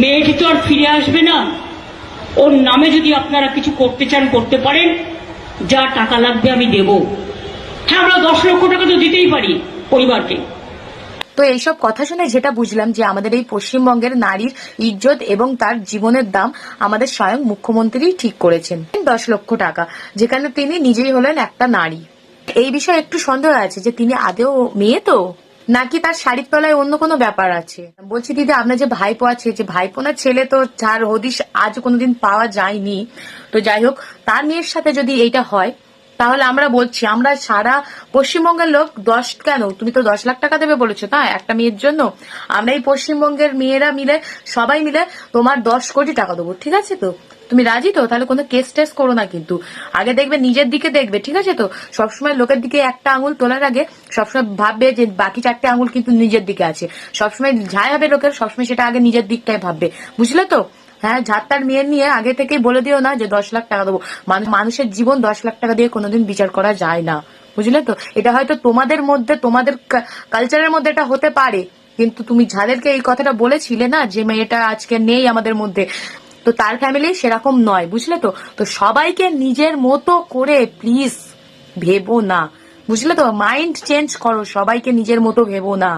মেয়েটি তো আর ফিরে আসবে না। ওর নামে যদি আপনারা কিছু করতে চান, করতে পারেন। যা টাকা লাগবে আমি দেব। হ্যাঁ আমরা দশ লক্ষ টাকা তো দিতেই পারি পরিবারকে। তো এইসব কথা শুনে যেটা বুঝলাম যে আমাদের এই পশ্চিমবঙ্গের নারীর ইজ্জত এবং তার জীবনের দাম আমাদের স্বয়ং মুখ্যমন্ত্রী ঠিক করেছেন। দশ লক্ষ টাকা, যেখানে তিনি নিজেই হলেন একটা নারী। এই বিষয়ে একটু সন্দেহ আছে যে তিনি আদেও মেয়ে তো? নাকি তার শাড়ির তলায় অন্য কোনো ব্যাপার আছে? বলছি, দিদি, আপনার যে ভাইপো আছে, যে ভাইপো না ছেলে তো যার হদিশ আজ কোনোদিন পাওয়া যায়নি। তো যাই হোক, তার মেয়ের সাথে যদি এইটা হয় তাহলে আমরা বলছি, আমরা সারা পশ্চিমবঙ্গের লোক দশ, কেন? তুমি তো দশ লাখ টাকা দেবে বলেছ না একটা মেয়ের জন্য। আমরা এই পশ্চিমবঙ্গের মেয়েরা মিলে, সবাই মিলে তোমার দশ কোটি টাকা দেবো, ঠিক আছে তো? তুমি রাজি তো? তাহলে কোনো কেস টেস করো না কিন্তু। আগে দেখবে, নিজের দিকে দেখবে, ঠিক আছে তো? সবসময় লোকের দিকে একটা আঙুল তোলার আগে সবসময় ভাববে যে বাকি চারটে আঙুল কিন্তু নিজের দিকে আছে। সবসময় যাই হবে লোকের, সবসময় সেটা আগে নিজের দিকটাই ভাববে। বুঝলে তো? হ্যাঁ ঝাড়তার মেয়ের নিয়ে আগে থেকেই বলে দিও না যে দশ লাখ টাকা দেবো। মানুষের জীবন দশ লাখ টাকা দিয়ে কোনোদিন বিচার করা যায় না। বুঝলে তো? এটা হয়তো তোমাদের মধ্যে, তোমাদের কালচারের মধ্যে এটা হতে পারে। কিন্তু তুমি যাদেরকে এই কথাটা বলেছিলে না যে মেয়েটা আজকে নেই আমাদের মধ্যে, তো তার ফ্যামিলি সেরকম নয়, বুঝলে তো? তো সবাইকে নিজের মতো করে প্লিজ ভেবো না। বুঝলে তো? মাইন্ড চেঞ্জ করো, সবাইকে নিজের মতো ভেবো না।